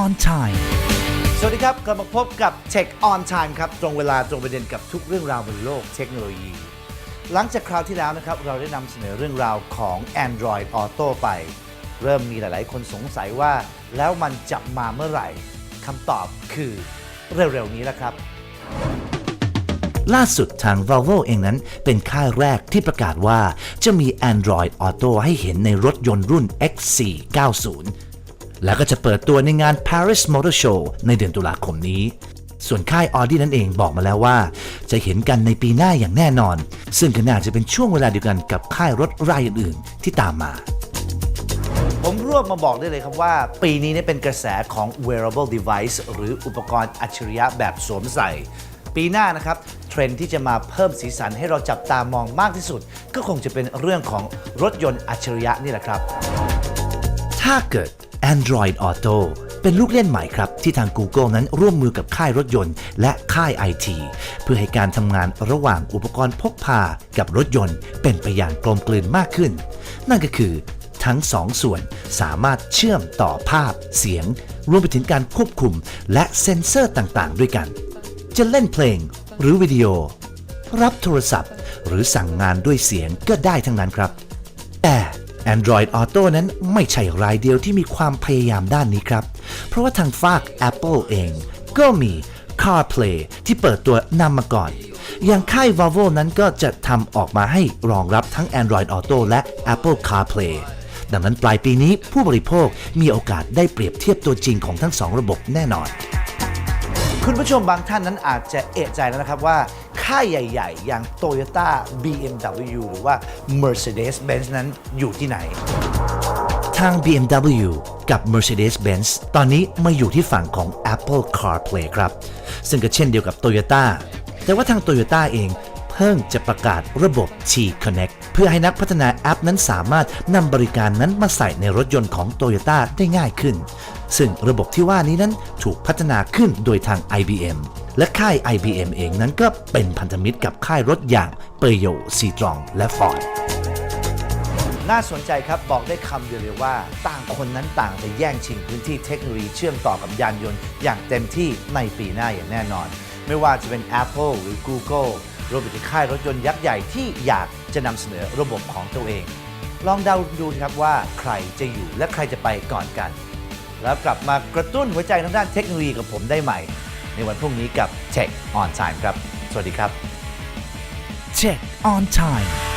on time สวัสดีครับ กลับมาพบกับ Tech on Time ครับ ตรงเวลาตรงประเด็นกับทุกเรื่องราวบนโลกเทคโนโลยี หลังจากคราวที่แล้วนะครับ เราได้นำเสนอเรื่องราวของ Android Auto ไป เริ่มมีหลาย ๆ คนสงสัยว่า แล้วมันจะมาเมื่อไหร่คำตอบคือเร็ว ๆ นี้แหละครับล่าสุดทาง Volvo เองนั้นเป็นค่ายแรกที่ประกาศว่าจะมี Android Auto ให้เห็นในรถยนต์รุ่น X490 แล้วก็จะเปิดตัวในงาน Paris Motor Show ในเดือนตุลาคมนี้ ส่วนค่าย Audi นั่นเองบอกมาแล้วว่า จะเห็นกันในปีหน้าอย่างแน่นอน ซึ่งก็น่าจะเป็นช่วงเวลาเดียวกันกับค่ายรถรายอื่นๆที่ตามมา ผมรวบมาบอกได้เลยครับว่า ปีนี้เนี่ยเป็นกระแสของ wearable device หรืออุปกรณ์อัจฉริยะแบบสวมใส่ ปีหน้านะครับ เทรนด์ที่จะมาเพิ่มสีสันให้เราจับตามองมากที่สุด ก็คงจะเป็นเรื่องของรถยนต์อัจฉริยะนี่แหละครับ ถ้าเกิด Android Auto เป็นลูกเล่นใหม่ครับ ที่ทาง Google นั้นร่วมมือกับค่ายรถยนต์ และค่าย IT เพื่อให้การทำงานระหว่างอุปกรณ์พกพากับรถยนต์ เป็นไปอย่างกลมกลืนมากขึ้น นั่นก็คือทั้งสองส่วนสามารถเชื่อมต่อภาพ เสียง รวมไปถึงการควบคุม และเซ็นเซอร์ต่างๆ ด้วยกัน จะเล่นเพลง หรือวิดีโอ รับโทรศัพท์ หรือสั่งงานด้วยเสียงก็ได้ทั้งนั้นครับ แต่ Android Auto นั้นไม่ใช่รายเดียวที่มีความพยายามด้านนี้ครับ เพราะว่าทางฝาก Apple เอง ก็มี CarPlay ที่เปิดตัวนำมาก่อน อย่างค่าย Volvo นั้นก็จะทำออกมาให้รองรับทั้ง Android Auto และ Apple CarPlay ดังนั้นปลายปีนี้ผู้บริโภคมีโอกาสได้เปรียบเทียบตัวจริงของทั้งสองระบบแน่นอน คุณผู้ชมบางท่านนั้นอาจจะเอะใจแล้วนะครับว่า ค่ายใหญ่ ๆ อย่าง Toyota BMW หรือว่า Mercedes-Benz นั้นอยู่ที่ไหน ทาง BMW กับ Mercedes-Benz ตอนนี้มาอยู่ที่ฝั่งของ Apple CarPlay ครับ ซึ่งก็เช่นเดียวกับ Toyota แต่ว่าทาง Toyota เองเพิ่งจะประกาศระบบ T Connect เพื่อให้นักพัฒนาแอปนั้นสามารถนำบริการนั้นมาใส่ในรถยนต์ของ Toyota ได้ง่ายขึ้น ซึ่งระบบที่ว่านี้นั้นถูกพัฒนาขึ้นโดยทาง IBM และค่าย IBM เองนั้นก็เป็นพันธมิตรกับค่ายรถอย่าง p e y o c i t r o n และ Ford น่าสนใจครับบอกได้คำเดียวเลยว่า ต่างคนนั้นต่างจะแย่งชิงพื้นที่เทคโนโลยีเชื่อมต่อกับยานยนต์อย่างเต็มที่ในปีหน้าอย่างแน่นอน ไม่ว่าจะเป็น Apple หรือ Google รวมไปถึงค่ายรถยนต์ยักษ์ใหญ่ที่อยากจะนำเสนอระบบของตัวเอง ลองเดาดูครับว่าใครจะอยู่และใครจะไปก่อนกัน แล้วกลับมากระตุ้นหัวใจทางด้านเทคโนโลยีกับผมได้ใหม่ ในวันพรุ่งนี้กับ Check on Time ครับ สวัสดีครับ Check on time